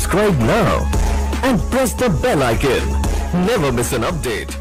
Subscribe now and press the bell icon. Never miss an update.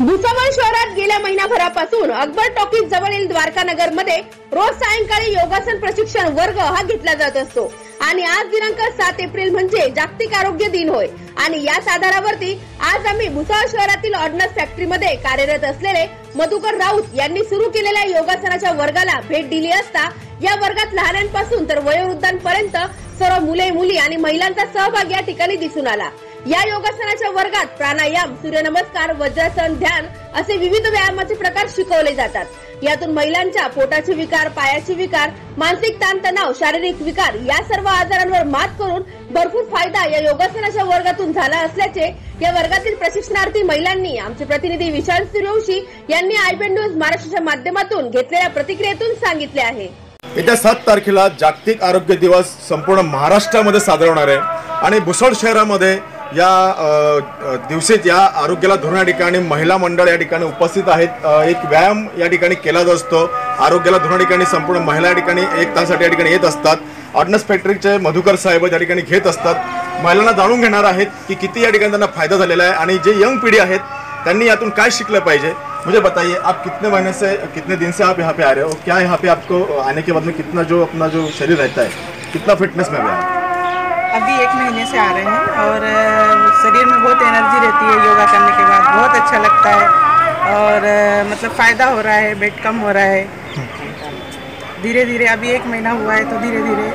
Bhusawal शहरात गेल्या महिनाभरापासून Akbar talkies जवळील द्वारकानगरमध्ये रोज सायंकाळी योगासन प्रशिक्षण वर्ग हा घेतला जात असतो आणि आज दिनांक सात एप्रिल म्हणजे जागतिक आरोग्य दिन होय आणि याच आधारावरती आज आम्ही भुसावळ शहरातील ऑर्डनन्स फॅक्टरीमध्ये कार्यरत असलेले मधुकर राऊत यांनी सुरू केलेल्या योगासनाच्या वर्गाला भेट दिली असता या वर्गात लहानांपासून तर वयोवृद्धांपर्यंत सर्व मुले मुली आणि महिलांचा सहभाग या ठिकाणी दिसून आला. या योगासनाच्या वर्गात प्राणायाम सूर्यनमस्कार वज्रासन ध्यान असे विविध व्यायामाचे प्रकार शिकवले जातात. यातून महिलांच्या पोटाचे विकार पायाचे विकार मानसिक ताणतणाव शारीरिक विकार या सर्व आजारांवर मात करून भरपूर फायदा या योगासनाच्या वर्गातून झाला असल्याचे या वर्गातील प्रशिक्षणार्थी महिलांनी आमचे प्रतिनिधी विशाल सूर्यवंशी यांनी आयबेन न्यूज महाराष्ट्राच्या माध्यमातून घेतलेल्या प्रतिक्रियेतून सांगितले आहे. येत्या सात तारखेला जागतिक आरोग्य दिवस संपूर्ण महाराष्ट्रामध्ये साजरा होणार आहे. आणि भुसळ शहरामध्ये या दिवशीच या आरोग्याला धरून या ठिकाणी महिला मंडळ या ठिकाणी उपस्थित आहेत. एक व्यायाम या ठिकाणी केला जात. असतो आरोग्याला धरून ठिकाणी संपूर्ण महिला या ठिकाणी एक तासाठी या ठिकाणी येत असतात. ऑर्डनन्स फॅक्टरीचे मधुकर साहेब या ठिकाणी घेत असतात. महिलांना जाणून घेणार आहेत की किती या ठिकाणी त्यांना फायदा झालेला आहे आणि जे यंग पिढी आहेत त्यांनी यातून काय शिकलं पाहिजे? मुझे बताइए आप कितने महीने से कितने दिन से आप यहाँ पे आ रहे हो? क्या यहाँ पे आपको आने के बाद में कितना जो अपना जो शरीर रहता है कितना फिटनेस में गया अभी एक महीने से आ रहे हैं और शरीर में बहुत एनर्जी रहती है योगा करने के बाद। बहुत अच्छा लगता है और मतलब फ़ायदा हो रहा है वेट कम हो रहा है। धीरे धीरे अभी एक महीना हुआ है तो धीरे धीरे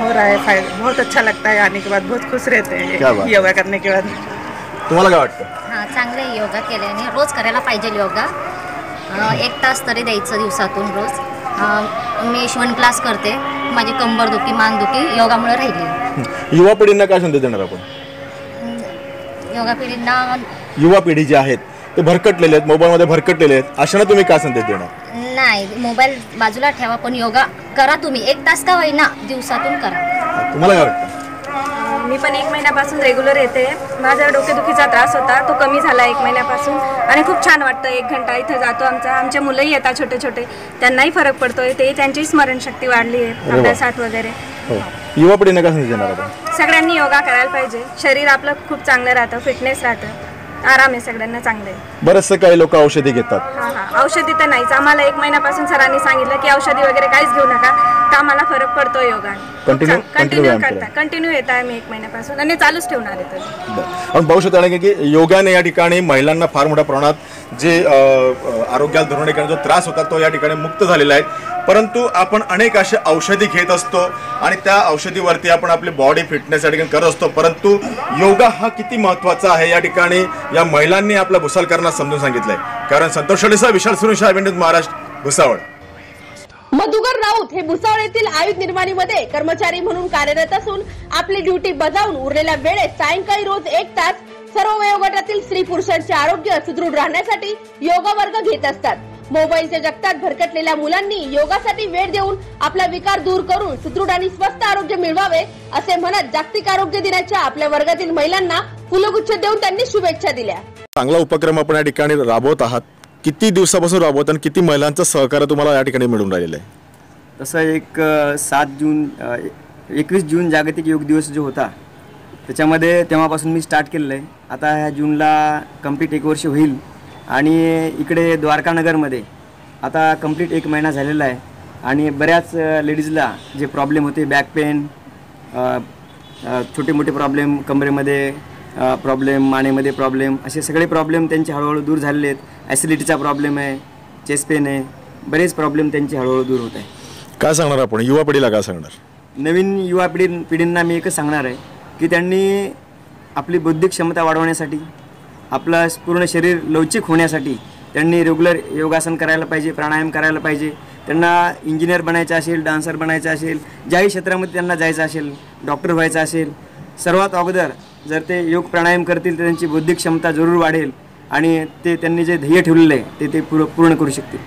हो रहा है फ़ायदा बहुत अच्छा लगता है आने के बाद। बहुत खुश रहते हैं योगा करने के बाद। तुम्हाला काय वाटतं? चांगलं योगा केल्याने रोज करायला पाहिजे योगा. एक तास तरी द्यायचं दिवसातून रोज. मी शिवण क्लास करते. माझी कंबरदुखी मानदुखी योगामुळे राहिली. युवा पिढींना काय संदेश देणार आपण? योगा पिढींना युवा पिढी जी आहेत ते भरकटलेले आहेत मोबाईलमध्ये भरकटलेले आहेत. अशांना तुम्ही काय संदेश देणार? नाही मोबाईल बाजूला ठेवा पण योगा करा तुम्ही. एक तास का होईना दिवसातून करा. तुम्हाला काय वाटतं? मी पण एक महिन्यापासून रेग्युलर येते. माझा डोकेदुखीचा त्रास होता. तो कमी झाला एक महिन्यापासून. आणि खूप छान वाटतं. एक घंटा इथे जातो आमचा. आमचे मुलंही येतात छोटे छोटे त्यांनाही फरक पडतोय. ते त्यांची स्मरणशक्ती वाढली आहे. अभ्यासात वगैरे. हो. युवा पिढींना संदेश देणार आपण सगळ्यांनी योगा करायला पाहिजे. शरीर आपलं खूप चांगलं राहतं. फिटनेस राहतं. आराम आहे सगळ्यांना चांगलं. आहे बरेचसे काही लोक औषधी घेतात. हां हां. औषधी तर नाहीच. आम्हाला एक महिन्यापासून सरांनी सांगितलं की औषधी वगैरे काहीच घेऊ नका. तर आम्हाला फरक पडतो योगा. Continue- continue कंटिन्यू व्यायाम करता करा. कंटिन्यू येत आहे मी एक महिन्यापासून आणि चालूच ठेवणार आहे तर. बरं. आपण पाहू शकता ना की योगाने या ठिकाणी महिलांना फार मोठ्या प्रमाणात जे अ, अ, आरोग्याला जो त्रास होता तो या ठिकाणी मुक्त झालेला आहे. परंतु आपण अनेक असे औषधी घेत असतो आणि त्या औषधीवरती आपण आपली बॉडी फिटनेस या ठिकाणी करत असतो. परंतु योगा हा किती महत्त्वाचा आहे या ठिकाणी? या महिलांनी आपल्या भुसालकरांना समजून सांगितलंय. कारण संतोष विशाल सुरेश महाराष्ट्र भुसावळ. मधुकर राऊत हे भुसावळ येथील आयुध निर्माणीमध्ये कर्मचारी म्हणून कार्यरत असून आपली ड्युटी बजावून उरलेल्या वेळेत सायंकाळी रोज एक तास सर्व वयोगटातील स्त्री पुरुषांचे आरोग्य सुदृढ राहण्यासाठी योगा वर्ग घेत असतात. मोबाईलच्या जगतात भरकटलेल्या मुलांनी योगासाठी वेळ देऊन आपला विकार दूर करून सुदृढ आणि स्वस्त आरोग्य मिळवावे असे म्हणत जागतिक आरोग्य दिनाच्या आपल्या वर्गातील महिलांना फुलगुच्छ देऊन त्यांनी शुभेच्छा दिल्या. चांगला उपक्रम आपण या ठिकाणी राबवत आहात. किती दिवसापासून राबवत आणि किती महिलांचं सहकार्य तुम्हाला या ठिकाणी मिळून राहिलेलं आहे? तसं एक सात जून एकवीस जून जागतिक योग दिवस जो होता त्याच्यामध्ये तेव्हापासून मी स्टार्ट केलेलं आहे. आता ह्या जूनला कंप्लीट एक वर्ष होईल. आणि इकडे द्वारकानगरमध्ये आता कंप्लीट एक महिना झालेला आहे. आणि बऱ्याच लेडीजला जे प्रॉब्लेम होते बॅक पेन छोटे मोठे प्रॉब्लेम कमरेमध्ये प्रॉब्लेम मानेमध्ये प्रॉब्लेम असे सगळे प्रॉब्लेम त्यांचे हळूहळू दूर झालेले आहेत. ॲसिडिटीचा प्रॉब्लेम आहे चेस्ट पेन आहे बरेच प्रॉब्लेम त्यांचे हळूहळू दूर होत आहे. काय सांगणार आपण? युवा पिढीला काय सांगणार? नवीन युवा पिढी पिढींना मी एकच सांगणार आहे की त्यांनी आपली बौद्धिक क्षमता वाढवण्यासाठी आपलं पूर्ण शरीर लवचिक होण्यासाठी त्यांनी रेग्युलर योगासन करायला पाहिजे प्राणायाम करायला पाहिजे. त्यांना इंजिनियर बनायचं असेल डान्सर बनायचं असेल ज्याही क्षेत्रामध्ये त्यांना जायचं असेल डॉक्टर व्हायचं असेल सर्वात अगोदर जर ते योग प्राणायाम करतील तर त्यांची बौद्धिक क्षमता जरूर वाढेल आणि ते त्यांनी जे ध्येय ठेवलेलं आहे ते ते पूर्ण पूर्ण करू शकतील.